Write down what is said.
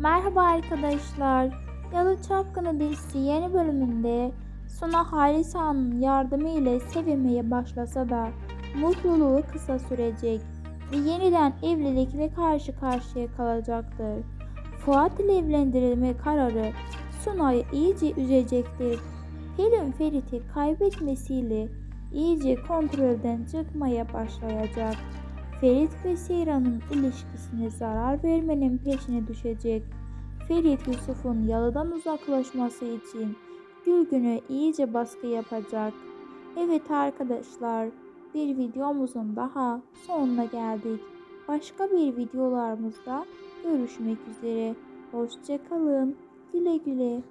Merhaba arkadaşlar. Yalı Çapkını dizisi yeni bölümünde Suna Halisa'nın yardımı ile sevmeye başlasa da mutluluğu kısa sürecek ve yeniden evlilikle karşı karşıya kalacaktır. Fuat ile evlendirilme kararı Suna'yı iyice üzecektir. Pelin Ferit'i kaybetmesiyle iyice kontrolden çıkmaya başlayacak. Ferit ve Seyran'ın ilişkisine zarar vermenin peşine düşecek. Ferit Yusuf'un yalıdan uzaklaşması için Gülgün'e iyice baskı yapacak. Evet arkadaşlar bir videomuzun daha sonuna geldik. Başka bir videolarımızda görüşmek üzere. Hoşçakalın. Güle güle.